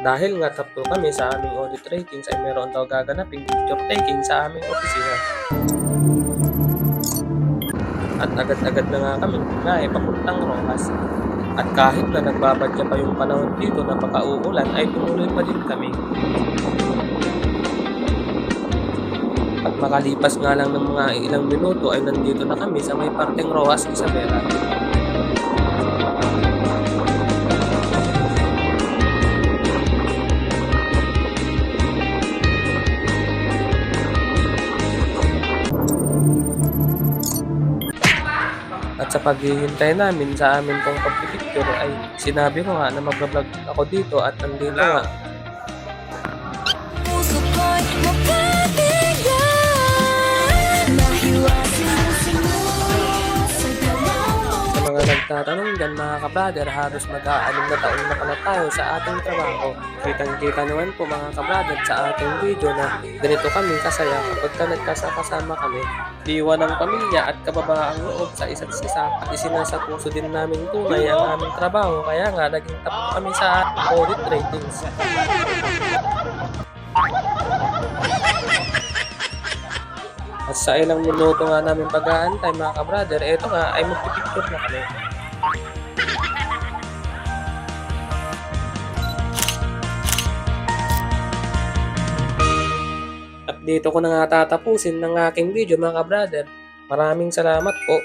Dahil nga tatlo kami sa aming audit ratings ay meron daw gaganaping picture taking sa aming opisina. At agad-agad na nga kami biyahe papuntang Rojas. At kahit na nagbabadya pa yung panahon dito na pakauulan ay tumuloy pa din kami. At makalipas nga lang ng mga ilang minuto ay nandito na kami sa may parteng Rojas, Isabela. At sa paghihintay namin sa amin pong pagpipicture ay sinabi ko nga na magbablog ako dito at nandito nga. Puso ko'y mga nagtatanong dyan mga kabrader, halos mag-aalim na taon na tayo sa ating trabaho. Kitang-kita naman po mga kabrader sa ating video na ganito kami kasaya kapag ka nagkasakasama kami. Diwa ng pamilya at kababaang loob sa isa't isa at isinasapuso din namin tunay ang aming trabaho kaya nga naging top kami sa audit ratings. At sa ilang minuto nga namin pag-aantay mga kabrader, eto nga ay magpipicture na kami. At dito ko na nga tatapusin ng aking video mga kabrader. Maraming salamat po.